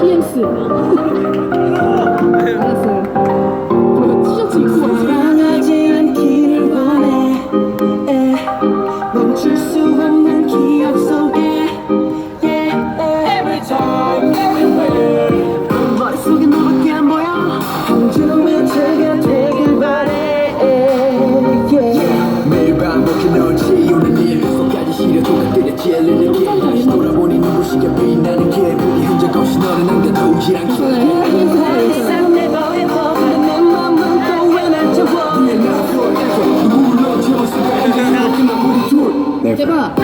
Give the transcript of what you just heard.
PM스. 알았어요. 저 티셔츠 입고 왔어요. 사랑하지 않기를 원해 에, 멈출 수 없는 기억 속에. yeah, Every time, everywhere 머릿속에 너밖에 안 보여. 한 줌의 제가 되길 바래. yeah. 매일 반복해 널 지우는 일 끝까지 시려 똑같게 찔리는 길 너를 남겨두질 않게 항상 내 거에 버리는 내 맘은 또왜날 잡아 제발.